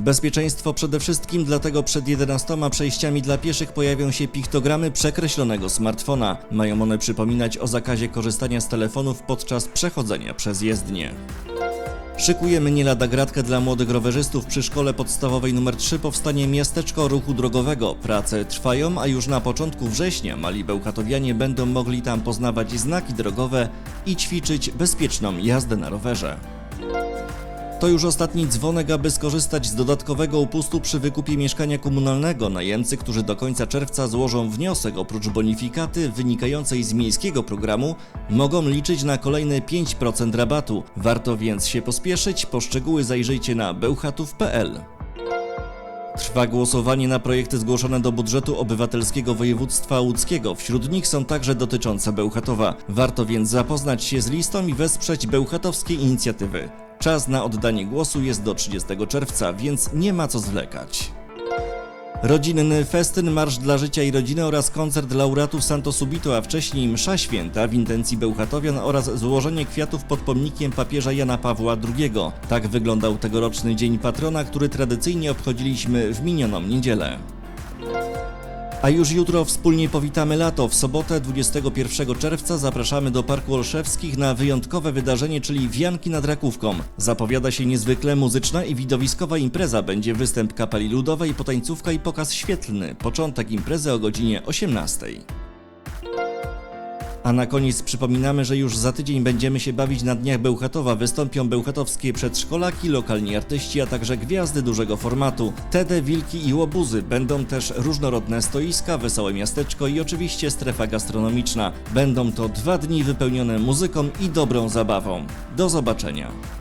Bezpieczeństwo przede wszystkim, dlatego przed 11 przejściami dla pieszych pojawią się piktogramy przekreślonego smartfona. Mają one przypominać o zakazie korzystania z telefonów podczas przechodzenia przez jezdnię. Szykujemy nie lada gratkę dla młodych rowerzystów. Przy szkole podstawowej nr 3 powstanie miasteczko ruchu drogowego. Prace trwają, a już na początku września mali bełchatowianie będą mogli tam poznawać znaki drogowe i ćwiczyć bezpieczną jazdę na rowerze. To już ostatni dzwonek, aby skorzystać z dodatkowego upustu przy wykupie mieszkania komunalnego. Najemcy, którzy do końca czerwca złożą wniosek oprócz bonifikaty wynikającej z miejskiego programu, mogą liczyć na kolejne 5% rabatu. Warto więc się pospieszyć. Po szczegóły zajrzyjcie na bełchatów.pl. Trwa głosowanie na projekty zgłoszone do budżetu obywatelskiego województwa łódzkiego. Wśród nich są także dotyczące Bełchatowa. Warto więc zapoznać się z listą i wesprzeć bełchatowskie inicjatywy. Czas na oddanie głosu jest do 30 czerwca, więc nie ma co zwlekać. Rodzinny festyn, marsz dla życia i rodziny oraz koncert laureatów Santo Subito, a wcześniej msza święta w intencji Bełchatowian oraz złożenie kwiatów pod pomnikiem papieża Jana Pawła II. Tak wyglądał tegoroczny Dzień Patrona, który tradycyjnie obchodziliśmy w minioną niedzielę. A już jutro wspólnie powitamy lato. W sobotę 21 czerwca zapraszamy do Parku Olszewskich na wyjątkowe wydarzenie, czyli Wianki nad Rakówką. Zapowiada się niezwykle muzyczna i widowiskowa impreza. Będzie występ kapeli ludowej, potańcówka i pokaz świetlny. Początek imprezy o godzinie 18. A na koniec przypominamy, że już za tydzień będziemy się bawić na Dniach Bełchatowa. Wystąpią bełchatowskie przedszkolaki, lokalni artyści, a także gwiazdy dużego formatu. Tede, wilki i łobuzy. Będą też różnorodne stoiska, wesołe miasteczko i oczywiście strefa gastronomiczna. Będą to dwa dni wypełnione muzyką i dobrą zabawą. Do zobaczenia.